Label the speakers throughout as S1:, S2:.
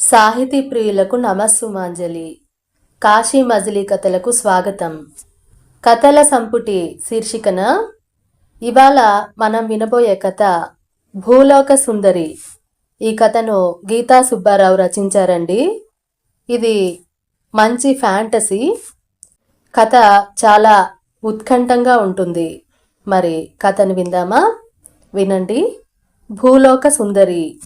S1: సాహితీ ప్రియులకు నమస్సుమాంజలి. కాశీ మజిలీ కథలకు స్వాగతం. కథల సంపుటి శీర్షికన ఇవాళ మనం వినబోయే కథ భూలోక సుందరి. ఈ కథను గీతా సుబ్బారావు రచించారండి. ఇది మంచి ఫ్యాంటసీ. కథ చాలా ఉత్కంఠంగా ఉంటుంది. మరి కథను విందామా? వినండి. భూలోక సుందరి.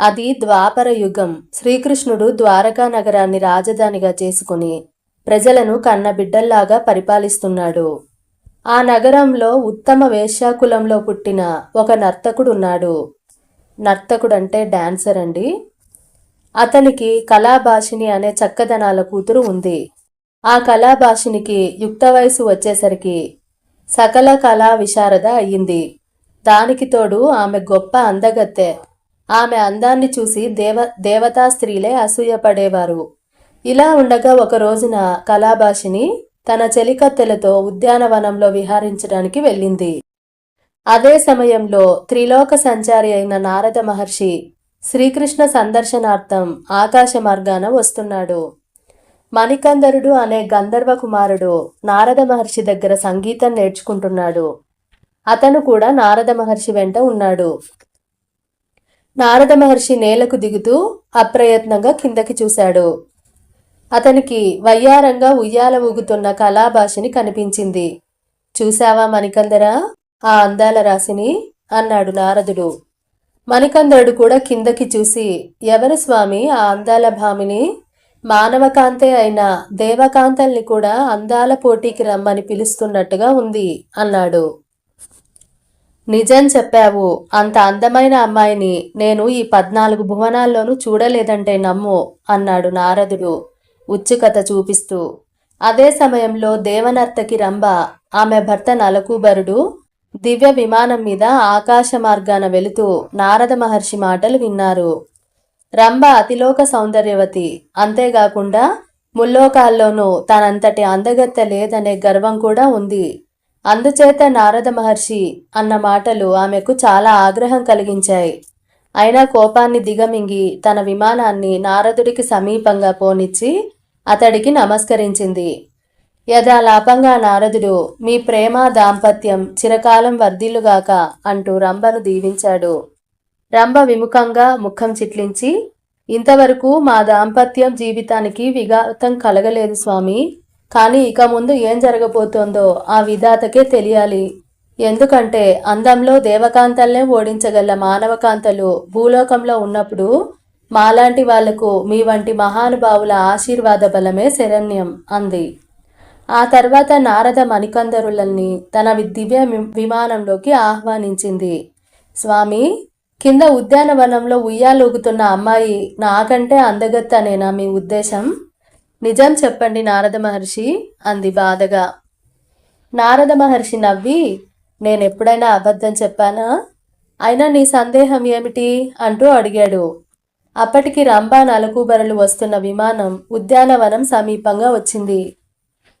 S1: అది ద్వాపర యుగం. శ్రీకృష్ణుడు ద్వారకా నగరాన్ని రాజధానిగా చేసుకుని ప్రజలను కన్నబిడ్డల్లాగా పరిపాలిస్తున్నాడు. ఆ నగరంలో ఉత్తమ వేశ్యాకులంలో పుట్టిన ఒక నర్తకుడున్నాడు. నర్తకుడంటే డాన్సర్ అండి. అతనికి కళాభాషిని అనే చక్కదనాల కూతురు ఉంది. ఆ కళాభాషినికి యుక్త వయసు వచ్చేసరికి సకల కళా విశారద అయ్యింది. దానికి తోడు ఆమె గొప్ప అందగత్తె. ఆమె అందాన్ని చూసి దేవ దేవతా స్త్రీలే అసూయపడేవారు. ఇలా ఉండగా ఒక రోజున కళాభాషిని తన చెలికత్తెలతో ఉద్యానవనంలో విహారించడానికి వెళ్ళింది. అదే సమయంలో త్రిలోక సంచారి అయిన నారద మహర్షి శ్రీకృష్ణ సందర్శనార్థం ఆకాశ మార్గాన వస్తున్నాడు. మణికందరుడు అనే గంధర్వ కుమారుడు నారద మహర్షి దగ్గర సంగీతం నేర్చుకుంటున్నాడు. అతను కూడా నారద మహర్షి వెంట ఉన్నాడు. నారద మహర్షి నేలకు దిగుతూ అప్రయత్నంగా కిందకి చూశాడు. అతనికి వయ్యారంగా ఉయ్యాల ఊగుతున్న కళాభాషిని కనిపించింది. చూశావా మణికందరా? ఆ అందాల రాశిని అన్నాడు నారదుడు. మణికందరుడు కూడా కిందకి చూసి ఎవరు స్వామి ఆ అందాల భామిని? మానవకాంతే అయిన దేవకాంతల్ని కూడా అందాల పోటీకి రమ్మని పిలుస్తున్నట్టుగా ఉంది అన్నాడు. నిజం చెప్పావు. అంత అందమైన అమ్మాయిని నేను ఈ పద్నాలుగు భువనాల్లోనూ చూడలేదంటే నమ్ము అన్నాడు నారదుడు ఉత్సుకత చూపిస్తూ. అదే సమయంలో దేవనర్తకి రంభ ఆమె భర్త నలకూబరుడు దివ్య విమానం మీద ఆకాశ మార్గాన వెళుతూ నారద మహర్షి మాటలు విన్నారు. రంభ అతిలోక సౌందర్యవతి అంతేకాకుండా ముల్లోకాల్లోనూ తనంతటి అందగత్త లేదనే గర్వం కూడా ఉంది. అందుచేత నారద మహర్షి అన్న మాటలు ఆమెకు చాలా ఆగ్రహం కలిగించాయి. అయినా కోపాన్ని దిగమింగి తన విమానాన్ని నారదుడికి సమీపంగా పోనిచ్చి అతడికి నమస్కరించింది. యథాలాపంగా నారదుడు మీ ప్రేమ దాంపత్యం చిరకాలం వర్ధిల్లుగాక అంటూ రంభను దీవించాడు. రంభ విముఖంగా ముఖం చిట్లించి ఇంతవరకు మా దాంపత్యం జీవితానికి విఘాతం కలగలేదు స్వామి. కానీ ఇక ముందు ఏం జరగబోతోందో ఆ విధాతకే తెలియాలి. ఎందుకంటే అందంలో దేవకాంతల్నే ఓడించగల మానవకాంతలు భూలోకంలో ఉన్నప్పుడు మాలాంటి వాళ్ళకు మీ వంటి మహానుభావుల ఆశీర్వాద బలమే శరణ్యం అంది. ఆ తర్వాత నారద మణికందరులని తన దివ్య వి- విమానంలోకి ఆహ్వానించింది. స్వామి కింద ఉద్యానవనంలో ఉయ్యాలూగుతున్న అమ్మాయి నాకంటే అందగత్తనేనా మీ ఉద్దేశం? నిజం చెప్పండి నారద మహర్షి అంది బాధగా. నారద మహర్షి నవ్వి నేనెప్పుడైనా అబద్ధం చెప్పానా? అయినా నీ సందేహం ఏమిటి? అంటూ అడిగాడు. అప్పటికి రంభా నలకూబరలు వస్తున్న విమానం ఉద్యానవనం సమీపంగా వచ్చింది.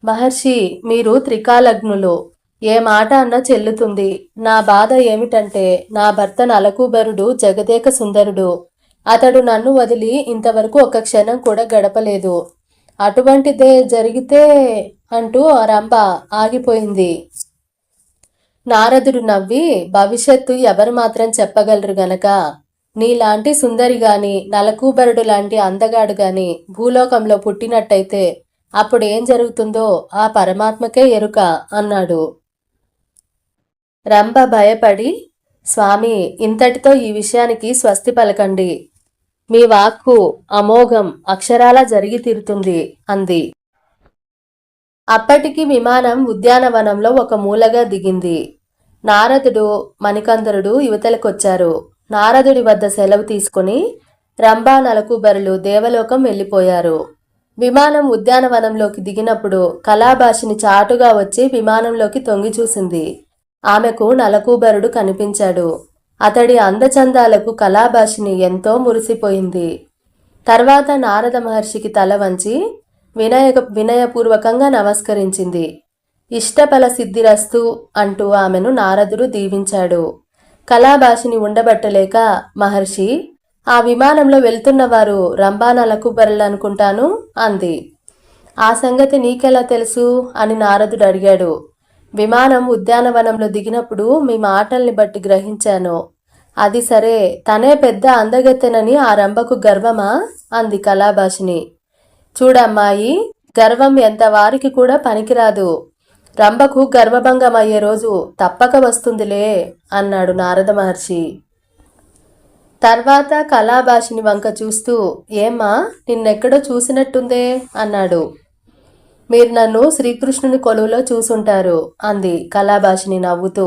S1: మహర్షి మీరు త్రికాలగ్నులు. ఏ మాట అన్నా చెల్లుతుంది. నా బాధ ఏమిటంటే నా భర్త నలకూబరుడు జగదేక సుందరుడు. అతడు నన్ను వదిలి ఇంతవరకు ఒక క్షణం కూడా గడపలేదు. అటువంటిదే జరిగితే అంటూ ఆ రంభ ఆగిపోయింది. నారదుడు నవ్వి భవిష్యత్తు ఎవరు మాత్రం చెప్పగలరు గనక? నీలాంటి సుందరి గాని నలకూబరుడు లాంటి అందగాడు గాని భూలోకంలో పుట్టినట్టయితే అప్పుడు ఏం జరుగుతుందో ఆ పరమాత్మకే ఎరుక అన్నాడు. రంభ భయపడి స్వామి ఇంతటితో ఈ విషయానికి స్వస్తి పలకండి. మీ వాక్కు అమోఘం అక్షరాలా జరిగి తీరుతుంది అంది. అప్పటికి విమానం ఉద్యానవనంలో ఒక మూలగా దిగింది. నారదుడు మణికందరుడు యువతలకొచ్చారు నారదుడి వద్ద సెలవు తీసుకుని రంభా నలకూబరులు దేవలోకం వెళ్ళిపోయారు. విమానం ఉద్యానవనంలోకి దిగినప్పుడు కళాభాషిని చాటుగా వచ్చి విమానంలోకి తొంగి చూసింది. ఆమెకు నలకూబరుడు కనిపించాడు. అతడి అందచందాలకు కళాభాషిని ఎంతో మురిసిపోయింది. తర్వాత నారద మహర్షికి తల వంచి వినయ వినయపూర్వకంగా నమస్కరించింది. ఇష్టఫల సిద్ధిరస్తు అంటూ ఆమెను నారదుడు దీవించాడు. కళాభాషిని ఉండబట్టలేక మహర్షి ఆ విమానంలో వెళ్తున్న వారు రంభానలకు బరలనుకుంటాను అంది. ఆ సంగతి నీకెలా తెలుసు? అని నారదుడు అడిగాడు. విమానం ఉద్యానవనంలో దిగినప్పుడు మీ మాటల్ని బట్టి గ్రహించాను. అది సరే తనే పెద్ద అందగత్తెనని ఆ రంభకు గర్వమా? అంది కళాభాషిని చూడమ్మాయి గర్వం ఎంత వారికి కూడా పనికిరాదు. రంభకు గర్వభంగం అయ్యే రోజు తప్పక వస్తుందిలే అన్నాడు నారద మహర్షి. తర్వాత కళాభాషిని వంక చూస్తూ ఏమ్మా నిన్నెక్కడో చూసినట్టుందే అన్నాడు. మీరు నన్ను శ్రీకృష్ణుని కొలువులో చూసుంటారు అంది కళాభాషిని నవ్వుతూ.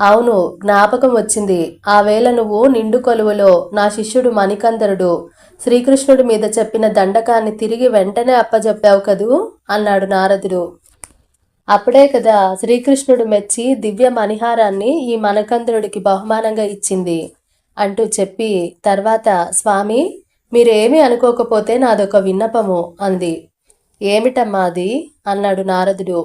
S1: అవును జ్ఞాపకం వచ్చింది. ఆ వేళ నువ్వు నిండు కొలువులో నా శిష్యుడు మణికందరుడు. శ్రీకృష్ణుడి మీద చెప్పిన దండకాన్ని తిరిగి వెంటనే అప్పజెప్పావు కదూ? అన్నాడు నారదుడు. అప్పుడే కదా శ్రీకృష్ణుడు మెచ్చి దివ్య మణిహారాన్ని ఈ మనకందరుడికి బహుమానంగా ఇచ్చింది. అంటూ చెప్పి తర్వాత స్వామి మీరేమీ అనుకోకపోతే నాదొక విన్నపము అంది. ఏమిటమ్మా అది? అన్నాడు నారదుడు.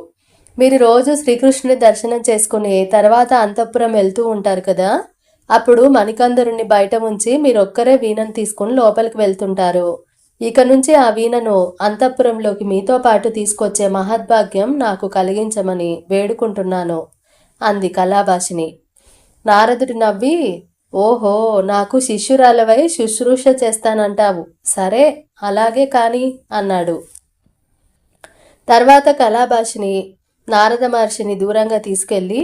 S1: మీరు రోజు శ్రీకృష్ణుని దర్శనం చేసుకుని తర్వాత అంతఃపురం వెళ్తూ ఉంటారు కదా? అప్పుడు మణికందరుణ్ణి బయట ఉంచి మీరొక్కరే వీణను తీసుకుని లోపలికి వెళ్తుంటారు. ఇక నుంచి ఆ వీణను అంతఃపురంలోకి మీతో పాటు తీసుకొచ్చే మహద్భాగ్యం నాకు కలిగించమని వేడుకుంటున్నాను అంది కళాభాషిని నారదుడు నవ్వి ఓహో నాకు శిష్యురాలవై శుశ్రూష చేస్తానంటావు. సరే అలాగే కాని అన్నాడు. తర్వాత కళాభాషిని నారద మహర్షిని దూరంగా తీసుకెళ్ళి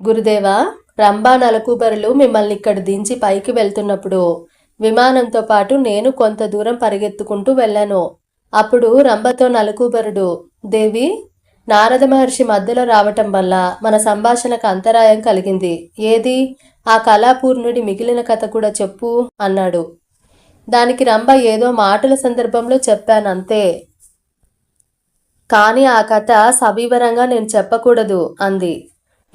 S1: గురుదేవా రంభా నలకూబరులు మిమ్మల్ని ఇక్కడ దించి పైకి వెళ్తున్నప్పుడు విమానంతో పాటు నేను కొంత దూరం పరిగెత్తుకుంటూ వెళ్ళాను. అప్పుడు రంభతో నలకూబరుడు దేవి నారద మహర్షి మధ్యలో రావటం వల్ల మన సంభాషణకు అంతరాయం కలిగింది. ఏది? ఆ కళాపూర్ణుడి మిగిలిన కథ కూడా చెప్పు అన్నాడు. దానికి రంభ ఏదో మాటల సందర్భంలో చెప్పానంతే. కానీ ఆ కథ సవివరంగా నేను చెప్పకూడదు అంది.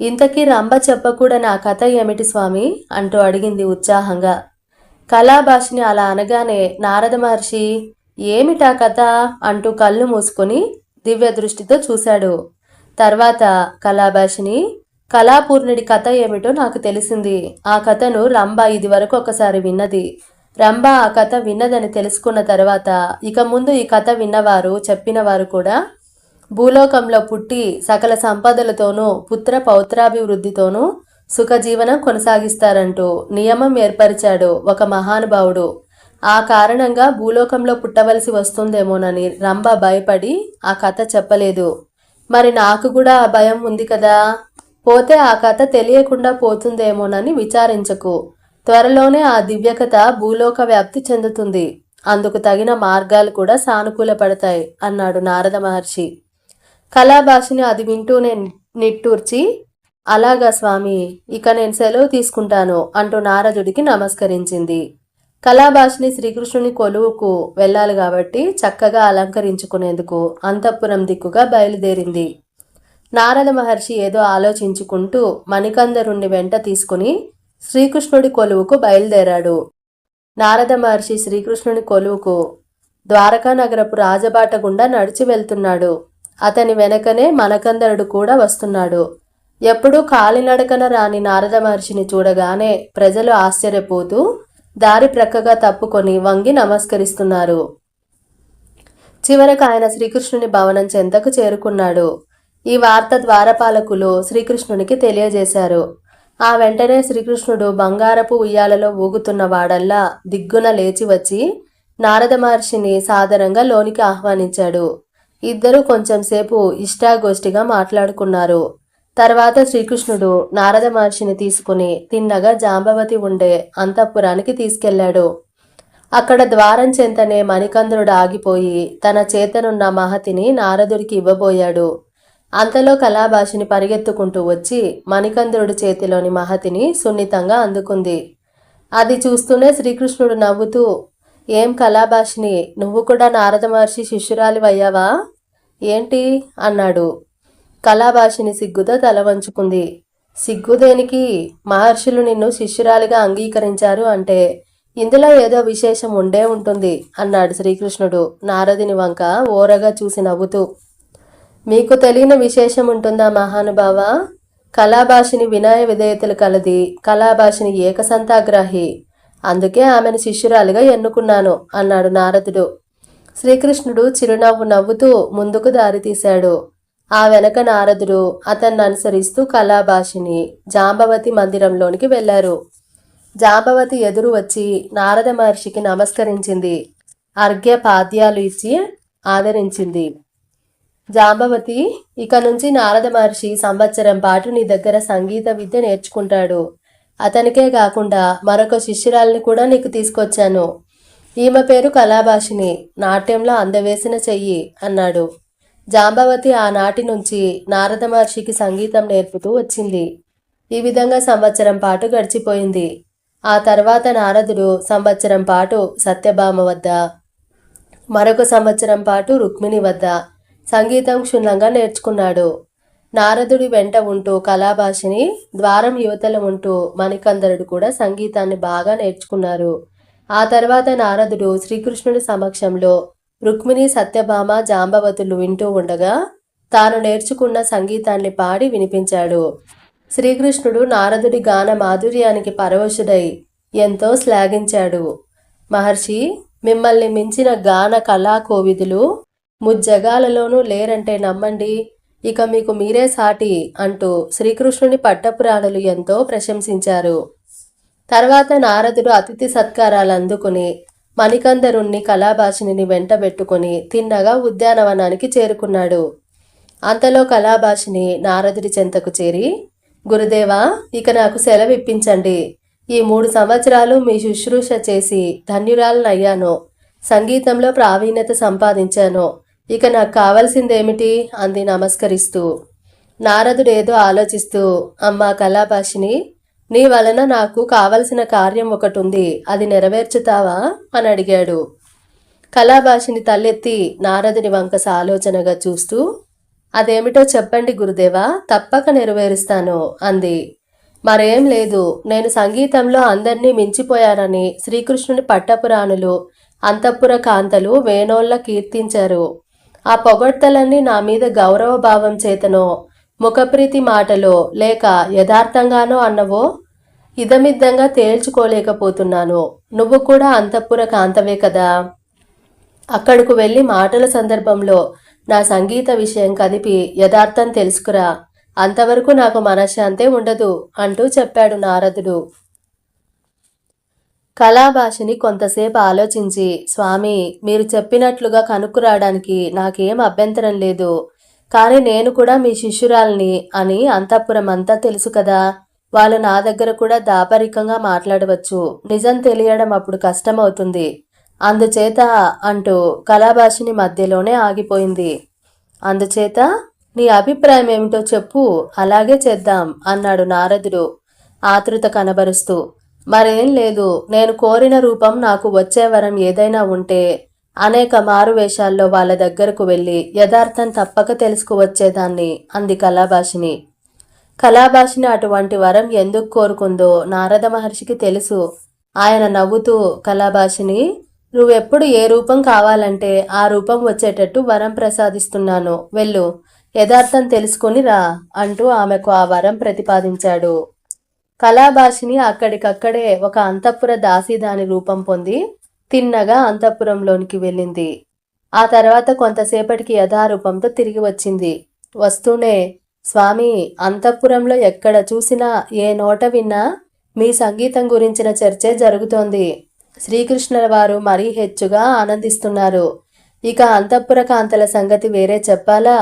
S1: ఇంతకీ రంభ చెప్పకూడని ఆ కథ ఏమిటి స్వామి? అంటూ అడిగింది ఉత్సాహంగా. కళాభాషిని అలా అనగానే నారద మహర్షి ఏమిటా కథ? అంటూ కళ్ళు మూసుకొని దివ్య దృష్టితో చూశాడు. తర్వాత కళాభాషిని కళాపూర్ణుడి కథ ఏమిటో నాకు తెలిసింది. ఆ కథను రంభ ఇదివరకు ఒకసారి విన్నది. రంభ ఆ కథ విన్నదని తెలుసుకున్న తర్వాత ఇక ముందు ఈ కథ విన్నవారు చెప్పినవారు కూడా భూలోకంలో పుట్టి సకల సంపదలతోనూ పుత్ర పౌత్రాభివృద్ధితోనూ సుఖజీవనం కొనసాగిస్తారంటూ నియమం ఏర్పరిచాడు ఒక మహానుభావుడు. ఆ కారణంగా భూలోకంలో పుట్టవలసి వస్తుందేమోనని రంభ భయపడి ఆ కథ చెప్పలేదు. మరి నాకు కూడా ఆ భయం ఉంది కదా? పోతే ఆ కథ తెలియకుండా పోతుందేమోనని విచారించకు. త్వరలోనే ఆ దివ్యకథ భూలోక వ్యాప్తి చెందుతుంది. అందుకు తగిన మార్గాలు కూడా సానుకూలపడతాయి అన్నాడు నారద మహర్షి. కళాభాషిని అది వింటూనే నిట్టూర్చి అలాగా స్వామి ఇక నేను సెలవు తీసుకుంటాను అంటూ నారదుడికి నమస్కరించింది. కళాభాషిని శ్రీకృష్ణుని కొలువుకు వెళ్ళాలి కాబట్టి చక్కగా అలంకరించుకునేందుకు అంతఃపురం దిక్కుగా బయలుదేరింది. నారద మహర్షి ఏదో ఆలోచించుకుంటూ మణికందరుణ్ణి వెంట తీసుకుని శ్రీకృష్ణుడి కొలువుకు బయలుదేరాడు. నారద మహర్షి శ్రీకృష్ణుని కొలువుకు ద్వారకా నగరపు రాజబాట గుండా నడిచి వెళ్తున్నాడు. అతని వెనకనే మనకందరుడు కూడా వస్తున్నాడు. ఎప్పుడూ కాలినడకన రాని నారద మహర్షిని చూడగానే ప్రజలు ఆశ్చర్యపోతూ దారి ప్రక్కగా తప్పుకొని వంగి నమస్కరిస్తున్నారు. చివరకు ఆయన శ్రీకృష్ణుని భవనం చెంతకు చేరుకున్నాడు. ఈ వార్త ద్వారపాలకులు శ్రీకృష్ణునికి తెలియజేశారు. ఆ వెంటనే శ్రీకృష్ణుడు బంగారపు ఉయ్యాలలో ఊగుతున్న వాడల్లా దిగ్గున లేచి వచ్చి నారద మహర్షిని సాదరంగా లోనికి ఆహ్వానించాడు. ఇద్దరూ కొంచెంసేపు ఇష్టాగోష్ఠిగా మాట్లాడుకున్నారు. తర్వాత శ్రీకృష్ణుడు నారద మహర్షిని తీసుకుని తిన్నగా జాంబవతి ఉండే అంతఃపురానికి తీసుకెళ్ళాడు అక్కడ ద్వారం చెంతనే మణికంద్రుడు ఆగిపోయి తన చేతనున్న మహతిని నారదుడికి ఇవ్వబోయాడు. అంతలో కళాభాషిని పరిగెత్తుకుంటూ వచ్చి మణికంద్రుడి చేతిలోని మహతిని సున్నితంగా అందుకుంది. అది చూస్తూనే శ్రీకృష్ణుడు నవ్వుతూ ఏం కళాభాషిని? నువ్వు కూడా నారద మహర్షి శిష్యురాలి అయ్యావా ఏంటి? అన్నాడు. కళాభాషిని సిగ్గుతో తల వంచుకుంది. సిగ్గు దేనికి? మహర్షులు నిన్ను శిష్యురాలిగా అంగీకరించారు అంటే ఇందులో ఏదో విశేషం ఉండే ఉంటుంది అన్నాడు శ్రీకృష్ణుడు నారదిని వంక ఓరగా చూసి నవ్వుతూ. మీకు తెలియని విశేషం ఉంటుందా మహానుభావ? కళాభాషిని వినయ విధేయతలు కలది కళాభాషిని ఏకసంతాగ్రాహి అందుకే ఆమెను శిష్యురాలిగా ఎన్నుకున్నాను అన్నాడు నారదుడు. శ్రీకృష్ణుడు చిరునవ్వు నవ్వుతూ ముందుకు దారితీశాడు. ఆ వెనక నారదుడు అతన్ని అనుసరిస్తూ కళాభాషిని జాంబవతి మందిరంలోనికి వెళ్ళారు జాంబవతి ఎదురు వచ్చి నారద మహర్షికి నమస్కరించింది. అర్ఘ్య పాద్యాలు ఇచ్చి ఆదరించింది. జాంబవతి ఇక నుంచి నారద మహర్షి సంవత్సరం పాటు నీ దగ్గర సంగీత విద్య నేర్చుకుంటాడు. అతనికే కాకుండా మరొక శిష్యురాల్ని కూడా నీకు తీసుకొచ్చాను. ఈమె పేరు కళాభాషిని నాట్యంలో అందవేసిన చెయ్యి అన్నాడు. జాంబవతి ఆనాటి నుంచి నారద మహర్షికి సంగీతం నేర్పుతూ వచ్చింది. ఈ విధంగా సంవత్సరం పాటు గడిచిపోయింది. ఆ తర్వాత నారదుడు సంవత్సరం పాటు సత్యభామ వద్ద మరొక సంవత్సరం పాటు రుక్మిణి వద్ద సంగీతం క్షుణ్ణంగా నేర్చుకున్నాడు. నారదుడి వెంట ఉంటూ కళాభాషిని ద్వారం యువతల ఉంటూ మణికందరుడు కూడా సంగీతాన్ని బాగా నేర్చుకున్నారు. ఆ తర్వాత నారదుడు శ్రీకృష్ణుడి సమక్షంలో రుక్మిణి సత్యభామ జాంబవతులు వింటూ ఉండగా తాను నేర్చుకున్న సంగీతాన్ని పాడి వినిపించాడు. శ్రీకృష్ణుడు నారదుడి గాన మాధుర్యానికి పరవశుడై ఎంతో శ్లాఘించాడు. మహర్షి మిమ్మల్ని మించిన గాన కళా కోవిదులు ముజ్జగాలలోనూ లేరంటే నమ్మండి. ఇక మీకు మీరే సాటి అంటూ శ్రీకృష్ణుని పట్టపురాణులు ఎంతో ప్రశంసించారు. తర్వాత నారదుడు అతిథి సత్కారాలు అందుకుని మణికందరుణ్ణి కళాభాషిని వెంటబెట్టుకుని తిన్నగా ఉద్యానవనానికి చేరుకున్నాడు. అంతలో కళాభాషిని నారదుడి చెంతకు చేరి గురుదేవా ఇక నాకు సెలవు ఇప్పించండి ఈ మూడు సంవత్సరాలు మీ శుశ్రూష చేసి ధన్యురాలనయ్యాను. సంగీతంలో ప్రావీణ్యత సంపాదించాను. ఇక నాకు కావాల్సిందేమిటి? అంది నమస్కరిస్తూ. నారదుడు ఏదో ఆలోచిస్తూ అమ్మా కళాభాషిని నీ వలన నాకు కావలసిన కార్యం ఒకటి ఉంది అది నెరవేర్చుతావా? అని అడిగాడు. కళాభాషిని తలెత్తి నారదుని వంక సాలోచనగా చూస్తూ అదేమిటో చెప్పండి గురుదేవా తప్పక నెరవేరుస్తాను అంది. మరేం లేదు నేను సంగీతంలో అందరినీ మించిపోయానని శ్రీకృష్ణుని పట్టపురాణులు అంతఃపుర కాంతలు వేణోళ్ళ కీర్తించారు. ఆ పొగడ్తలన్నీ నా మీద గౌరవ భావం చేతనో ముఖప్రీతి మాటలో లేక యథార్థంగానో అన్నవో? ఇదమిద్దంగా తేల్చుకోలేకపోతున్నాను. నువ్వు కూడా అంతఃపుర కాంతవే కదా? అక్కడకు వెళ్ళి మాటల సందర్భంలో నా సంగీత విషయం కదిపి యథార్థం తెలుసుకురా. అంతవరకు నాకు మనశ్శాంతే ఉండదు అంటూ చెప్పాడు నారదుడు. కళాభాషని కొంతసేపు ఆలోచించి స్వామి మీరు చెప్పినట్లుగా కనుక్కురావడానికి నాకేం అభ్యంతరం లేదు. కానీ నేను కూడా మీ శిష్యురాల్ని అని అంతఃపురం అంతా తెలుసు కదా. వాళ్ళు నా దగ్గర కూడా దాపరికంగా మాట్లాడవచ్చు. నిజం తెలియడం అప్పుడు కష్టమవుతుంది. అందుచేత అంటూ కళాభాషిని మధ్యలోనే ఆగిపోయింది. అందుచేత నీ అభిప్రాయం ఏమిటో చెప్పు అలాగే చేద్దాం అన్నాడు నారదుడు ఆతృత కనబరుస్తూ. మరేం లేదు నేను కోరిన రూపం నాకు వచ్చే వరం ఏదైనా ఉంటే అనేక మారువేషాల్లో వాళ్ళ దగ్గరకు వెళ్ళి యథార్థం తప్పక తెలుసుకువచ్చేదాన్ని అంది కళాభాషిని. కళాభాషిని అటువంటి వరం ఎందుకు కోరుకుందో నారద మహర్షికి తెలుసు. ఆయన నవ్వుతూ కళాభాషిని నువ్వెప్పుడు ఏ రూపం కావాలంటే ఆ రూపం వచ్చేటట్టు వరం ప్రసాదిస్తున్నాను వెళ్ళు యథార్థం తెలుసుకుని రా అంటూ ఆమెకు ఆ వరం ప్రతిపాదించాడు. కళాభాషిని అక్కడికక్కడే ఒక అంతఃపుర దాసీదాని రూపం పొంది తిన్నగా అంతఃపురంలోనికి వెళ్ళింది. ఆ తర్వాత కొంతసేపటికి యథారూపంతో తిరిగి వచ్చింది. వస్తూనే స్వామి అంతఃపురంలో ఎక్కడ చూసినా ఏ నోట విన్నా మీ సంగీతం గురించిన చర్చే జరుగుతోంది. శ్రీకృష్ణుల వారు మరీ హెచ్చుగా ఆనందిస్తున్నారు. ఇక అంతఃపుర కాంతల సంగతి వేరే చెప్పాలా?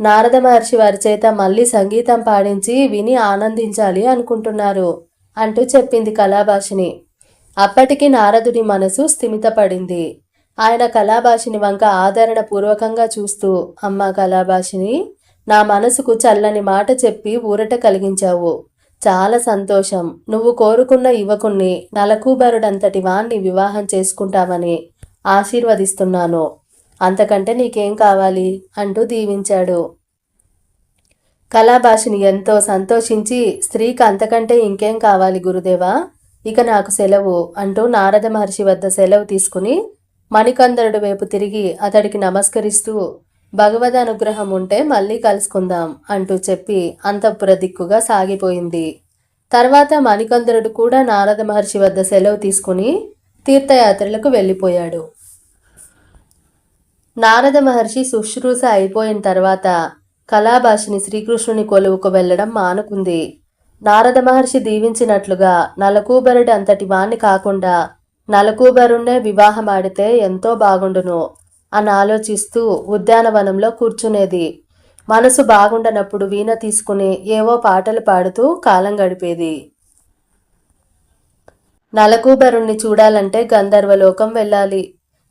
S1: నారద మహర్షి వారి చేత మళ్ళీ సంగీతం పాడించి విని ఆనందించాలి అనుకుంటున్నారు అంటూ చెప్పింది కళాభాషిని. అప్పటికి నారదుడి మనసు స్థిమితపడింది. ఆయన కళాభాషిని వంక ఆదరణ పూర్వకంగా చూస్తూ అమ్మా కళాభాషిని నా మనసుకు చల్లని మాట చెప్పి ఊరట కలిగించావు. చాలా సంతోషం. నువ్వు కోరుకున్న యువకుణ్ణి నలకూబరుడంతటి వాణ్ణి వివాహం చేసుకుంటామని ఆశీర్వదిస్తున్నాను. అంతకంటే నీకేం కావాలి? అంటూ దీవించాడు. కళాభాషిని ఎంతో సంతోషించి స్త్రీకి అంతకంటే ఇంకేం కావాలి గురుదేవా? ఇక నాకు సెలవు అంటూ నారద మహర్షి వద్ద సెలవు తీసుకుని మణికందరుడు వైపు తిరిగి అతడికి నమస్కరిస్తూ భగవద్ అనుగ్రహం ఉంటే మళ్ళీ కలుసుకుందాం అంటూ చెప్పి అంతఃపుర దిక్కుగా సాగిపోయింది. తర్వాత మణికందరుడు కూడా నారద మహర్షి వద్ద సెలవు తీసుకుని తీర్థయాత్రలకు వెళ్ళిపోయాడు. నారద మహర్షి శుశ్రూష అయిపోయిన తర్వాత కళాభాషిని శ్రీకృష్ణుని కొలువుకు వెళ్ళడం మానుకుంది. నారద మహర్షి దీవించినట్లుగా నలకూబరుడి అంతటి వాణ్ణి కాకుండా నలకూబరుణ్ణే వివాహమాడితే ఎంతో బాగుండును అని ఆలోచిస్తూ ఉద్యానవనంలో కూర్చునేది. మనసు బాగుండనప్పుడు వీణ తీసుకుని ఏవో పాటలు పాడుతూ కాలం గడిపేది. నలకూబరుణ్ణి చూడాలంటే గంధర్వలోకం వెళ్ళాలి.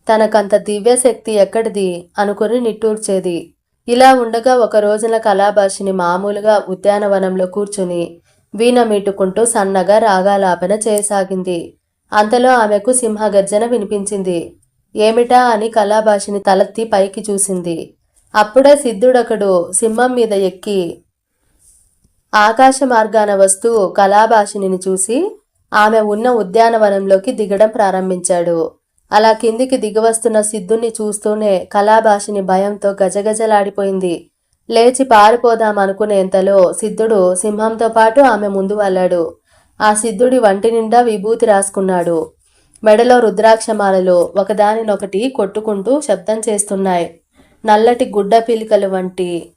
S1: తనకంత దివ్యశక్తి ఎక్కడిది? అనుకుని నిట్టూర్చేది. ఇలా ఉండగా ఒక రోజున కళాభాషిని మామూలుగా ఉద్యానవనంలో కూర్చుని వీణ మీటుకుంటూ సన్నగా రాగాలాపన చేయసాగింది. అంతలో ఆమెకు సింహగర్జన వినిపించింది. ఏమిటా అని కళాభాషిని తలెత్తి పైకి చూసింది. అప్పుడే సిద్ధుడొకడు సింహం మీద ఎక్కి ఆకాశ మార్గాన వస్తూ కళాభాషిని చూసి ఆమె ఉన్న ఉద్యానవనంలోకి దిగడం ప్రారంభించాడు. అలా కిందికి దిగవస్తున్న సిద్ధుణ్ణి చూస్తూనే కళాభాషిని భయంతో గజగజలాడిపోయింది. లేచి పారిపోదాం అనుకునేంతలో సిద్ధుడు సింహంతో పాటు ఆమె ముందు వెళ్ళాడు. ఆ సిద్ధుడి వంటి నిండా విభూతి రాసుకున్నాడు. మెడలో రుద్రాక్షమాలలు ఒకదానినొకటి కొట్టుకుంటూ శబ్దం చేస్తున్నాయి. నల్లటి గుడ్డ పీలికలు వంటి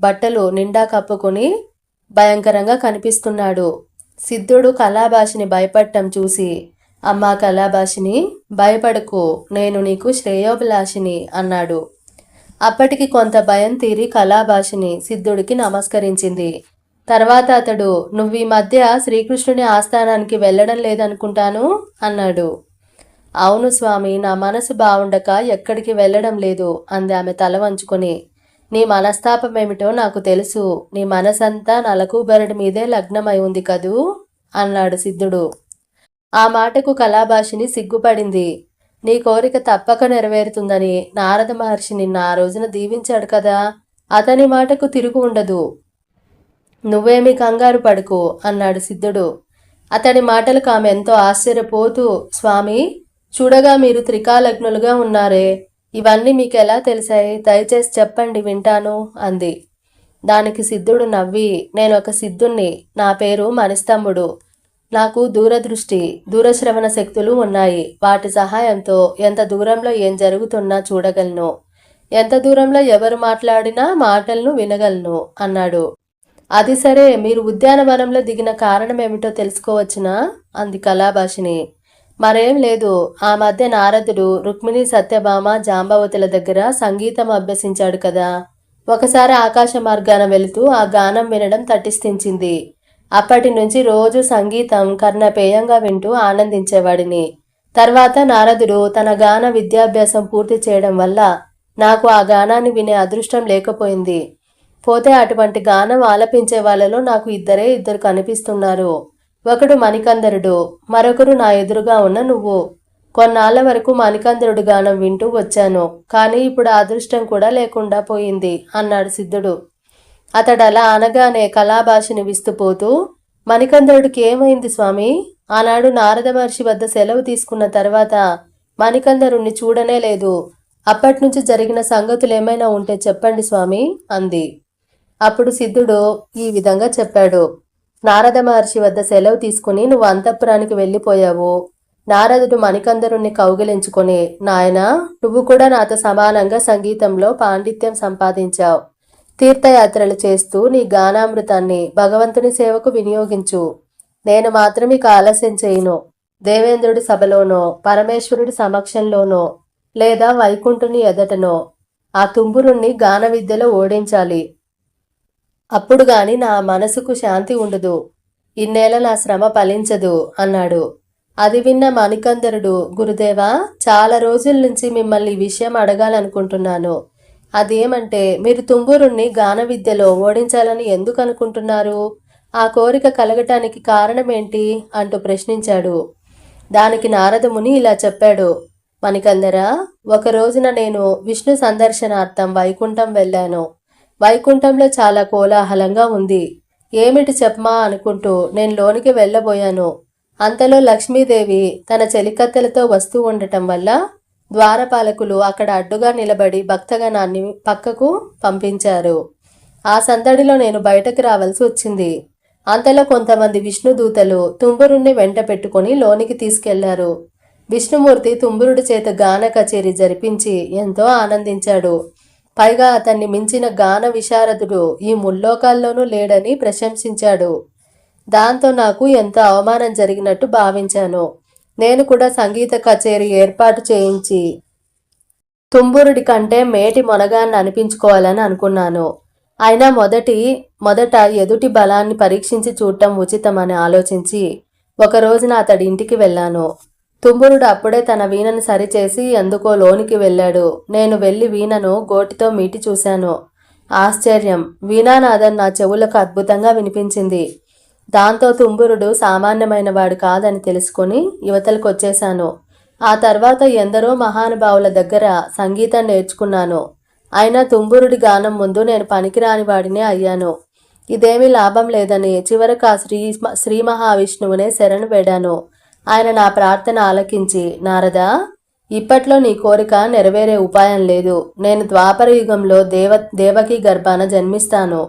S1: బట్టలు నిండా కప్పుకొని భయంకరంగా కనిపిస్తున్నాడు. సిద్ధుడు కళాభాషిని భయపడటం చూసి అమ్మా కళాభాషిని భయపడకు నేను నీకు శ్రేయోభిలాషిని అన్నాడు. అప్పటికి కొంత భయం తీరి కళాభాషిని సిద్ధుడికి నమస్కరించింది. తర్వాత అతడు నువ్వు ఈ మధ్య శ్రీకృష్ణుని ఆస్థానానికి వెళ్ళడం లేదనుకుంటాను? అన్నాడు. అవును స్వామి నా మనసు బాగుండక ఎక్కడికి వెళ్ళడం లేదు అంది ఆమె తల వంచుకొని. నీ మనస్తాపం ఏమిటో నాకు తెలుసు. నీ మనసంతా నలకూబరుడి మీదే లగ్నమై ఉంది కదూ? అన్నాడు సిద్ధుడు. ఆ మాటకు కళాభాషిని సిగ్గుపడింది. నీ కోరిక తప్పక నెరవేరుతుందని నారద మహర్షి నిన్న ఆ రోజున దీవించాడు కదా. అతని మాటకు తిరుగు ఉండదు. నువ్వేమి కంగారు పడుకు అన్నాడు సిద్ధుడు. అతడి మాటలకు ఆమె ఎంతో ఆశ్చర్యపోతూ స్వామి చూడగా మీరు త్రికాలగ్నులుగా ఉన్నారే. ఇవన్నీ మీకు ఎలా తెలిసాయి? దయచేసి చెప్పండి వింటాను అంది. దానికి సిద్ధుడు నవ్వి నేను ఒక సిద్ధుణ్ణి. నా పేరు మణిస్తంభుడు నాకు దూరదృష్టి దూరశ్రవణ శక్తులు ఉన్నాయి. వాటి సహాయంతో ఎంత దూరంలో ఏం జరుగుతున్నా చూడగలను. ఎంత దూరంలో ఎవరు మాట్లాడినా మాటలను వినగలను అన్నాడు. అది సరే మీరు ఉద్యానవనంలో దిగిన కారణం ఏమిటో తెలుసుకోవచ్చునా? అంది కళాభాషిని మరేం లేదు. ఆ మధ్య నారదుడు రుక్మిణి సత్యభామ జాంబవతుల దగ్గర సంగీతం అభ్యసించాడు కదా. ఒకసారి ఆకాశ మార్గాన వెళుతూ ఆ గానం వినడం తటిస్థించింది. అప్పటి నుంచి రోజు సంగీతం కర్ణపేయంగా వింటూ ఆనందించేవాడిని. తర్వాత నారదుడు తన గాన విద్యాభ్యాసం పూర్తి చేయడం వల్ల నాకు ఆ గానాన్ని వినే అదృష్టం లేకపోయింది. పోతే అటువంటి గానం ఆలపించే వాళ్ళలో నాకు ఇద్దరే ఇద్దరు కనిపిస్తున్నారు. ఒకడు మణికందరుడు మరొకరు నా ఎదురుగా ఉన్న నువ్వు. కొన్నాళ్ళ వరకు మణికందరుడు గానం వింటూ వచ్చాను కానీ ఇప్పుడు అదృష్టం కూడా లేకుండా పోయింది అన్నాడు సిద్ధుడు. అతడు అలా అనగానే కళాభాషని విస్తుపోతూ మణికందరుడికి ఏమైంది స్వామి? ఆనాడు నారద మహర్షి వద్ద సెలవు తీసుకున్న తర్వాత మణికందరుణ్ణి చూడనే లేదు. అప్పటినుంచి జరిగిన సంగతులు ఏమైనా ఉంటే చెప్పండి స్వామి అంది. అప్పుడు సిద్ధుడు ఈ విధంగా చెప్పాడు. నారద మహర్షి వద్ద సెలవు తీసుకుని నువ్వు అంతఃపురానికి వెళ్ళిపోయావు. నారదుడు మణికందరుణ్ణి కౌగిలించుకొని నాయన నువ్వు కూడా నాతో సమానంగా సంగీతంలో పాండిత్యం సంపాదించావు. తీర్థయాత్రలు చేస్తూ నీ గానామృతాన్ని భగవంతుని సేవకు వినియోగించు. నేను మాత్రమే ఆలస్యం చేయను. దేవేంద్రుడి సభలోనో పరమేశ్వరుడి సమక్షంలోనో లేదా వైకుంఠుని ఎదటనో ఆ తుంబురుణ్ణి గాన విద్యలో ఓడించాలి. అప్పుడు గాని నా మనసుకు శాంతి ఉండదు. ఇన్నేళ్ళ నా శ్రమ ఫలించదు అన్నాడు. అది విన్న మణికందరుడు గురుదేవా చాలా రోజుల నుంచి మిమ్మల్ని ఈ విషయం అడగాలనుకుంటున్నాను. అదేమంటే మీరు తుంబురుణ్ణి గాన విద్యలో ఓడించాలని ఎందుకు అనుకుంటున్నారు ఆ కోరిక కలగటానికి కారణమేంటి? అంటూ ప్రశ్నించాడు. దానికి నారదముని ఇలా చెప్పాడు. మనకందరా ఒక రోజున నేను విష్ణు సందర్శనార్థం వైకుంఠం వెళ్ళాను. వైకుంఠంలో చాలా కోలాహలంగా ఉంది. ఏమిటి చెప్పమా అనుకుంటూ నేను లోనికి వెళ్ళబోయాను. అంతలో లక్ష్మీదేవి తన చెలికత్తెలతో వస్తూ ఉండటం వల్ల ద్వారపాలకులు అక్కడ అడ్డుగా నిలబడి భక్తగణాన్ని పక్కకు పంపించారు. ఆ సందడిలో నేను బయటకు రావాల్సి వచ్చింది. అంతలో కొంతమంది విష్ణుదూతలు తుంబురుణ్ణి వెంట పెట్టుకుని లోనికి తీసుకెళ్ళారు. విష్ణుమూర్తి తుంబురుడి చేత గాన కచేరీ జరిపించి ఎంతో ఆనందించాడు. పైగా అతన్ని మించిన గాన విశారదుడు ఈ ముల్లోకాల్లోనూ లేడని ప్రశంసించాడు. దాంతో నాకు ఎంతో అవమానం జరిగినట్టు భావించాను. నేను కూడా సంగీత కచేరీ ఏర్పాటు చేయించి తుంబురుడి కంటే మేటి మొనగాన్ని అనిపించుకోవాలని అనుకున్నాను. అయినా మొదటి మొదట ఎదుటి బలాన్ని పరీక్షించి చూడటం ఉచితమని ఆలోచించి ఒక రోజున అతడి ఇంటికి వెళ్ళాను. తుంబురుడు అప్పుడే తన వీణను సరిచేసి ఎందుకో లోనికి వెళ్ళాడు. నేను వెళ్ళి వీణను గోటితో మీటి చూశాను. ఆశ్చర్యం! వీణానాదం నా చెవులకు అద్భుతంగా వినిపించింది. దాంతో తుంబురుడు సామాన్యమైన వాడు కాదని తెలుసుకొని యువతలకు వచ్చేశాను ఆ తర్వాత ఎందరో మహానుభావుల దగ్గర సంగీతం నేర్చుకున్నాను. అయినా తుంబురుడి గానం ముందు నేను పనికిరాని వాడినే అయ్యాను. ఇదేమీ లాభం లేదని చివరకు ఆ శ్రీ శ్రీ మహావిష్ణువునే శరణు వేడాను. ఆయన నా ప్రార్థన ఆలకించి నారదా ఇప్పట్లో నీ కోరిక నెరవేరే ఉపాయం లేదు. నేను ద్వాపర యుగంలో దేవ దేవకి గర్భాన జన్మిస్తాను.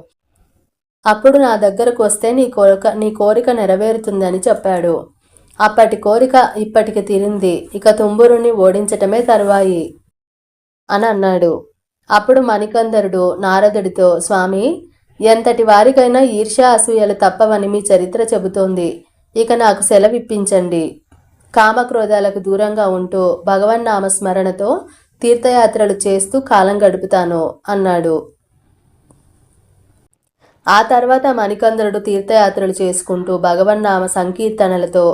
S1: అప్పుడు నా దగ్గరకు వస్తే నీ కోరిక నీ కోరిక నెరవేరుతుందని చెప్పాడు. అప్పటి కోరిక ఇప్పటికి తీరింది. ఇక తుంబురుని ఓడించటమే తరువాయి అని అన్నాడు. అప్పుడు మణికందరుడు నారదుడితో స్వామి ఎంతటి వారికైనా ఈర్ష్య అసూయలు తప్పవని మీ చరిత్ర చెబుతోంది. ఇక నాకు సెలవిప్పించండి. కామక్రోధాలకు దూరంగా ఉంటూ భగవన్నామ నామస్మరణతో తీర్థయాత్రలు చేస్తూ కాలం గడుపుతాను అన్నాడు. ఆ తర్వాత మణికందరుడు తీర్థయాత్రలు చేసుకుంటూ భగవన్నామ సంకీర్తనలతో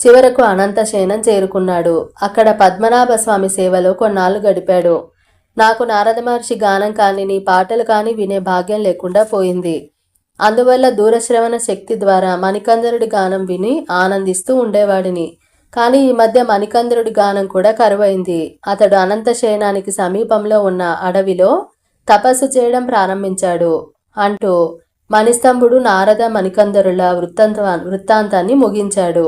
S1: చివరకు అనంతశయనం చేరుకున్నాడు. అక్కడ పద్మనాభ స్వామి సేవలో కొన్నాళ్ళు గడిపాడు. నాకు నారద మహర్షి గానం కానీ నీ పాటలు కానీ వినే భాగ్యం లేకుండా పోయింది. అందువల్ల దూరశ్రవణ శక్తి ద్వారా మణికందరుడి గానం విని ఆనందిస్తూ ఉండేవాడిని. కానీ ఈ మధ్య మణికందరుడి గానం కూడా కరువైంది. అతడు అనంతశయనానికి సమీపంలో ఉన్న అడవిలో తపస్సు చేయడం ప్రారంభించాడు అంటూ మణిస్తంభుడు నారద మణికందరుల వృత్తాంత వృత్తాంతాన్ని ముగించాడు.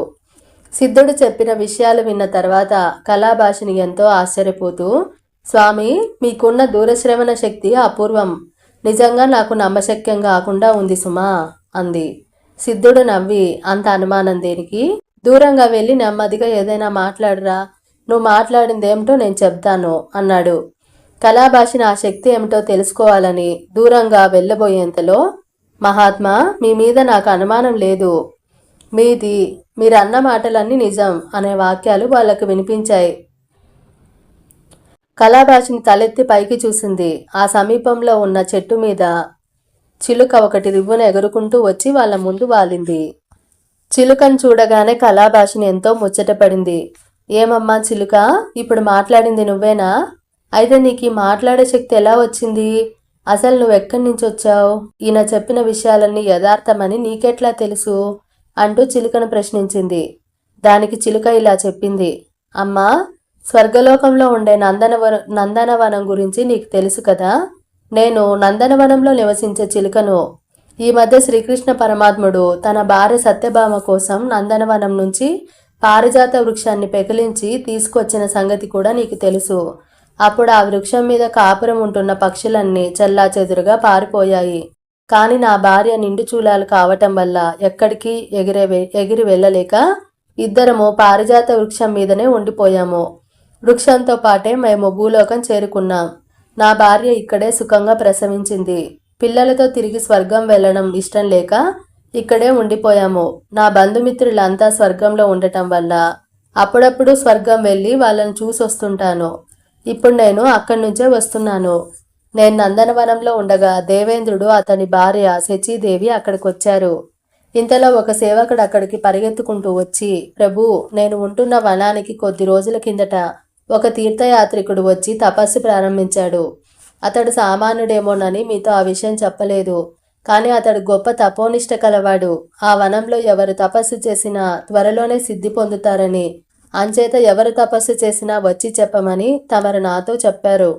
S1: సిద్ధుడు చెప్పిన విషయాలు విన్న తర్వాత కళాభాషిని ఎంతో ఆశ్చర్యపోతూ స్వామి మీకున్న దూరశ్రవణ శక్తి అపూర్వం. నిజంగా నాకు నమ్మశక్యం కాకుండా ఉంది సుమా అంది. సిద్ధుడు నవ్వి అంత అనుమానం దేనికి? దూరంగా వెళ్ళి నెమ్మదిగా ఏదైనా మాట్లాడరా. నువ్వు మాట్లాడిందేమిటో నేను చెప్తాను అన్నాడు. కళాభాషిని ఆ శక్తి ఏమిటో తెలుసుకోవాలని దూరంగా వెళ్ళబోయేంతలో మహాత్మా మీ మీద నాకు అనుమానం లేదు. మీది మీరు అన్న మాటలన్నీ నిజం అనే వాక్యాలు వాళ్ళకు వినిపించాయి. కళాభాషిని తలెత్తి పైకి చూసింది. ఆ సమీపంలో ఉన్న చెట్టు మీద చిలుక ఒకటి రివ్వున ఎగురుకుంటూ వచ్చి వాళ్ళ ముందు వాలింది. చిలుకను చూడగానే కళాభాషిని ఎంతో ముచ్చటపడింది ఏమమ్మా చిలుక ఇప్పుడు మాట్లాడింది నువ్వేనా? అయితే నీకు ఈ మాట్లాడే శక్తి ఎలా వచ్చింది? అసలు నువ్వు ఎక్కడి నుంచి వచ్చావు ఈయన చెప్పిన విషయాలన్నీ యథార్థమని నీకెట్లా తెలుసు? అంటూ చిలుకను ప్రశ్నించింది. దానికి చిలుక ఇలా చెప్పింది. అమ్మా స్వర్గలోకంలో ఉండే నందనవన నందనవనం గురించి నీకు తెలుసు కదా? నేను నందనవనంలో నివసించే చిలుకను. ఈ మధ్య శ్రీకృష్ణ పరమాత్ముడు తన భార్య సత్యభామ కోసం నందనవనం నుంచి పారిజాత వృక్షాన్ని పెకిలించి తీసుకొచ్చిన సంగతి కూడా నీకు తెలుసు. అప్పుడు ఆ వృక్షం మీద కాపురం ఉంటున్న పక్షులన్నీ చెల్లాచెదురుగా పారిపోయాయి. కాని నా భార్య నిండు చూలాలు కావటం వల్ల ఎక్కడికి ఎగిరే ఎగిరి వెళ్ళలేక ఇద్దరము పారిజాత వృక్షం మీదనే ఉండిపోయాము. వృక్షంతో పాటే మేము భూలోకం చేరుకున్నాం. నా భార్య ఇక్కడే సుఖంగా ప్రసవించింది. పిల్లలతో తిరిగి స్వర్గం వెళ్ళడం ఇష్టం లేక ఇక్కడే ఉండిపోయాము. నా బంధుమిత్రులంతా స్వర్గంలో ఉండటం వల్ల అప్పుడప్పుడు స్వర్గం వెళ్ళి వాళ్ళని చూసి వస్తుంటాను ఇప్పుడు నేను అక్కడి నుంచే వస్తున్నాను. నేను నందనవనంలో ఉండగా దేవేంద్రుడు అతని భార్య శచీదేవి అక్కడికి వచ్చారు ఇంతలో ఒక సేవకుడు అక్కడికి పరిగెత్తుకుంటూ వచ్చి ప్రభు నేను ఉంటున్న వనానికి కొద్ది రోజుల కిందట ఒక తీర్థయాత్రికుడు వచ్చి తపస్సు ప్రారంభించాడు. అతడు సామాన్యుడేమోనని మీతో ఆ విషయం చెప్పలేదు. కానీ అతడు గొప్ప తపోనిష్ట కలవాడు. ఆ వనంలో ఎవరు తపస్సు చేసినా త్వరలోనే సిద్ధి పొందుతారని అంచేత ఎవరు తపస్సు చేసినా వచ్చి చెప్పమని తమరు నాతో చెప్పారు.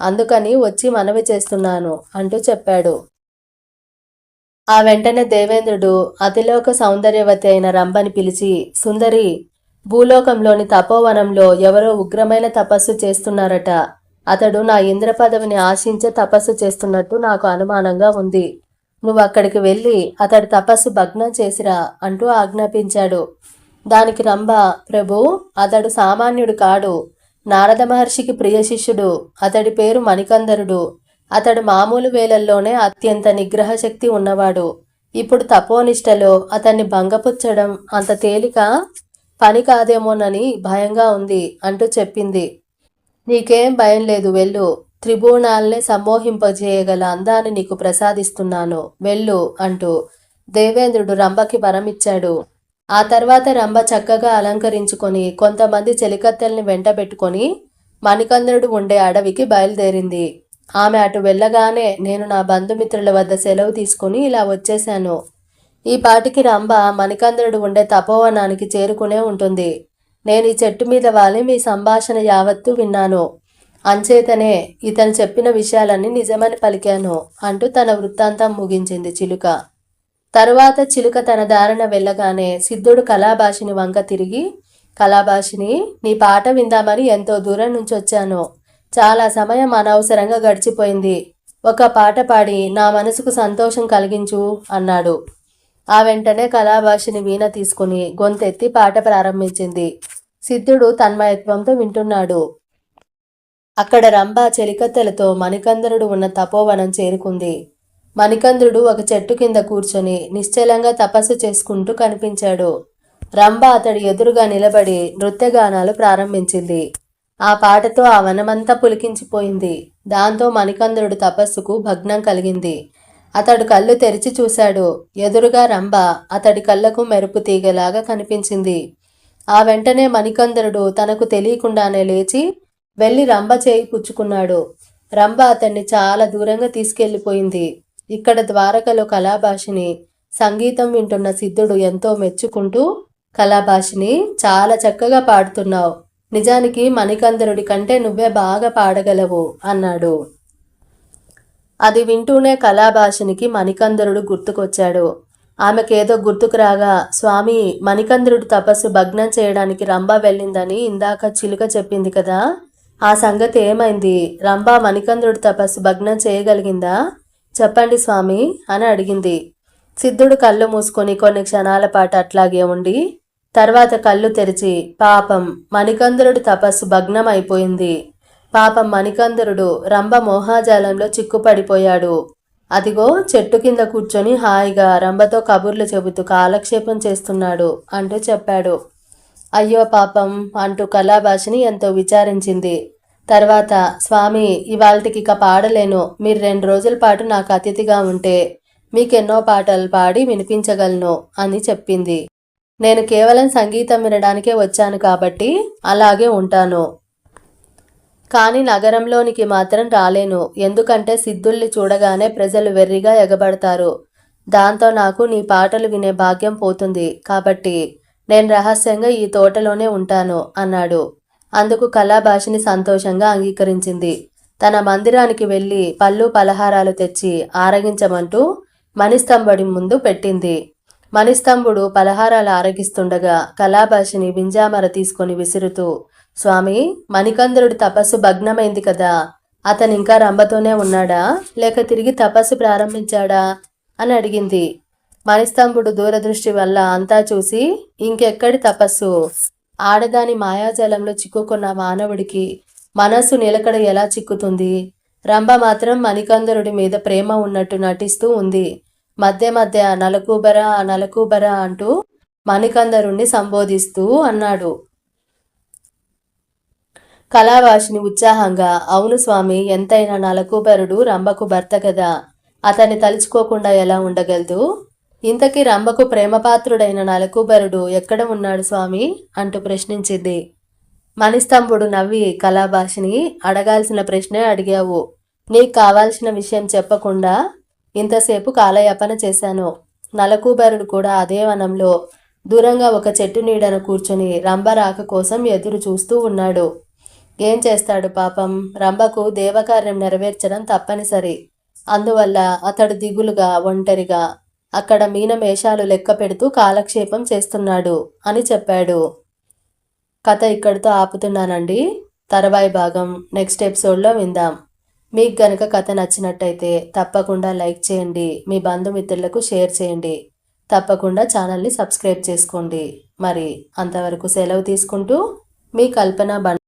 S1: అందుకని వచ్చి మనవి చేస్తున్నాను అంటూ చెప్పాడు. ఆ వెంటనే దేవేంద్రుడు అతిలోక సౌందర్యవతి అయిన రంభని పిలిచి సుందరి భూలోకంలోని తపోవనంలో ఎవరో ఉగ్రమైన తపస్సు చేస్తున్నారట. అతడు నా ఇంద్ర పదవిని ఆశించే తపస్సు చేస్తున్నట్టు నాకు అనుమానంగా ఉంది. నువ్వు అక్కడికి వెళ్ళి అతడి తపస్సు భగ్నం చేసిరా అంటూ ఆజ్ఞాపించాడు. దానికి రంభ ప్రభు అతడు సామాన్యుడు కాడు. నారద మహర్షికి ప్రియ శిష్యుడు. అతడి పేరు మణికందరుడు. అతడు మామూలు వేళల్లోనే అత్యంత నిగ్రహ శక్తి ఉన్నవాడు. ఇప్పుడు తపోనిష్టలో అతన్ని భంగపుచ్చడం అంత తేలిక? పని కాదేమోనని భయంగా ఉంది అంటూ చెప్పింది. నీకేం భయం లేదు వెళ్ళు. త్రిభువనాల్నే సమ్మోహింపజేయగల అందాన్ని నీకు ప్రసాదిస్తున్నాను. వెళ్ళు అంటూ దేవేంద్రుడు రంభకి వరమిచ్చాడు. ఆ తర్వాత రంభ చక్కగా అలంకరించుకొని కొంతమంది చెలికత్తెల్ని వెంటబెట్టుకొని మణికందరుడు ఉండే అడవికి బయలుదేరింది. ఆమె అటు వెళ్ళగానే నేను నా బంధుమిత్రుల వద్ద సెలవు తీసుకుని ఇలా వచ్చేశాను. ఈ పాటికి రంభ మణికందరుడు ఉండే తపోవనానికి చేరుకునే ఉంటుంది. నేను ఈ చెట్టు మీద వాలి మీ సంభాషణ యావత్తు విన్నాను. అంచేతనే ఇతను చెప్పిన విషయాలన్నీ నిజమని పలికాను అంటూ తన వృత్తాంతం ముగించింది చిలుక. తరువాత చిలుక తన దారిన వెళ్ళగానే సిద్ధుడు కళాభాషిని వంక తిరిగి కళాభాషిని నీ పాట విందామని ఎంతో దూరం నుంచి వచ్చాను. చాలా సమయం అనవసరంగా గడిచిపోయింది. ఒక పాట పాడి నా మనసుకు సంతోషం కలిగించు అన్నాడు. ఆ వెంటనే కళాభాషిని వీణ తీసుకుని గొంతెత్తి పాట ప్రారంభించింది. సిద్ధుడు తన్మయత్వంతో వింటున్నాడు. అక్కడ రంభ చెలికత్తెలతో మణికందరుడు ఉన్న తపోవనం చేరుకుంది. మణికంద్రుడు ఒక చెట్టు కింద కూర్చొని నిశ్చలంగా తపస్సు చేసుకుంటూ కనిపించాడు. రంభ అతడి ఎదురుగా నిలబడి నృత్యగానాలు ప్రారంభించింది. ఆ పాటతో ఆ వనమంతా పులికించిపోయింది. దాంతో మణికంద్రుడు తపస్సుకు భగ్నం కలిగింది. అతడు కళ్ళు తెరిచి చూశాడు. ఎదురుగా రంభ అతడి కళ్ళకు మెరుపు తీగలాగా కనిపించింది. ఆ వెంటనే మణికందరుడు తనకు తెలియకుండానే లేచి వెళ్ళి రంభ చేయి పుచ్చుకున్నాడు. రంభ అతన్ని చాలా దూరంగా తీసుకెళ్ళిపోయింది ఇక్కడ ద్వారకలో కళాభాషిని సంగీతం వింటున్న సిద్ధుడు ఎంతో మెచ్చుకుంటూ కళాభాషిని చాలా చక్కగా పాడుతున్నావు. నిజానికి మణికందరుడి కంటే నువ్వే బాగా పాడగలవు అన్నాడు. అది వింటూనే కళాభాషినికి మణికందరుడు గుర్తుకొచ్చాడు. ఆమెకేదో గుర్తుకు రాగా స్వామి మణికందరుడు తపస్సు భగ్నం చేయడానికి రంభ వెళ్ళిందని ఇందాక చిలుక చెప్పింది కదా. ఆ సంగతి ఏమైంది? రంభ మణికందరుడు తపస్సు భగ్నం చేయగలిగిందా? చెప్పండి స్వామి అని అడిగింది. సిద్ధుడు కళ్ళు మూసుకొని కొన్ని క్షణాల పాటు అట్లాగే ఉండి తర్వాత కళ్ళు తెరిచి పాపం మణికందరుడు తపస్సు భగ్నం అయిపోయింది పాపం మణికందరుడు రంభ మోహాజాలంలో చిక్కుపడిపోయాడు. అదిగో చెట్టు కింద కూర్చొని హాయిగా రంభతో కబుర్లు చెబుతూ కాలక్షేపం చేస్తున్నాడు అంటూ చెప్పాడు. అయ్యో పాపం అంటూ కళాభాషని ఎంతో విచారించింది. తర్వాత స్వామి ఇవాళకి ఇక పాడలేను. మీరు రెండు రోజుల పాటు నాకు అతిథిగా ఉంటే మీకెన్నో పాటలు పాడి వినిపించగలను అని చెప్పింది. నేను కేవలం సంగీతం వినడానికే వచ్చాను కాబట్టి అలాగే ఉంటాను. కానీ నగరంలోనికి మాత్రం రాలేను. ఎందుకంటే సిద్ధుల్ని చూడగానే ప్రజలు వెర్రిగా ఎగబడతారు. దాంతో నాకు నీ పాటలు వినే భాగ్యం పోతుంది. కాబట్టి నేను రహస్యంగా ఈ తోటలోనే ఉంటాను అన్నాడు. అందుకు కళాభాషిని సంతోషంగా అంగీకరించింది. తన మందిరానికి వెళ్ళి పళ్ళు పలహారాలు తెచ్చి ఆరగించమంటూ మణిస్తంభుడి ముందు పెట్టింది. మణిస్తంభుడు పలహారాలు ఆరగిస్తుండగా కళాభాషిని బింజామర తీసుకొని విసురుతూ స్వామి మణికందరుడి తపస్సు భగ్నమైంది కదా అతను ఇంకా రంభతోనే ఉన్నాడా లేక తిరిగి తపస్సు ప్రారంభించాడా అని అడిగింది. మణిస్తంభుడు దూరదృష్టి వల్ల అంతా చూసి ఇంకెక్కడి తపస్సు? ఆడదాని మాయాజలంలో చిక్కుకున్న మానవుడికి మనస్సు నిలకడ ఎలా చిక్కుతుంది? రంభ మాత్రం మణికందరుడి మీద ప్రేమ ఉన్నట్టు నటిస్తూ ఉంది. మధ్య మధ్య నలకూబరా నలకూబర అంటూ మణికందరుణ్ణి సంబోధిస్తూ అన్నాడు. కళావాసిని ఉత్సాహంగా అవును స్వామి ఎంతైనా నలకూబరుడు రంభకు భర్త కదా. అతన్ని తలుచుకోకుండా ఎలా ఉండగలదు? ఇంతకీ రంభకు ప్రేమపాత్రుడైన నలకూబరుడు ఎక్కడ ఉన్నాడు స్వామి? అంటూ ప్రశ్నించింది. మణిస్తంభుడు నవ్వి కళాభాషిని అడగాల్సిన ప్రశ్నే అడిగావు. నీకు కావాల్సిన విషయం చెప్పకుండా ఇంతసేపు కాలయాపన చేశాను. నలకూబరుడు కూడా అదే వనంలో దూరంగా ఒక చెట్టు నీడను కూర్చొని రంభ రాక కోసం ఎదురు చూస్తూ ఉన్నాడు. ఏం చేస్తాడు పాపం? రంభకు దేవకార్యం నెరవేర్చడం తప్పనిసరి. అందువల్ల అతడు దిగులుగా ఒంటరిగా అక్కడ మీనమేషాలు లెక్క పెడుతూ కాలక్షేపం చేస్తున్నాడు అని చెప్పాడు. కథ ఇక్కడితో ఆపుతున్నానండి. తర్వాయి భాగం నెక్స్ట్ ఎపిసోడ్లో విందాం. మీకు గనక కథ నచ్చినట్టయితే తప్పకుండా లైక్ చేయండి. మీ బంధుమిత్రులకు షేర్ చేయండి. తప్పకుండా ఛానల్ని సబ్స్క్రైబ్ చేసుకోండి. మరి అంతవరకు సెలవు తీసుకుంటూ మీ కల్పన బండ్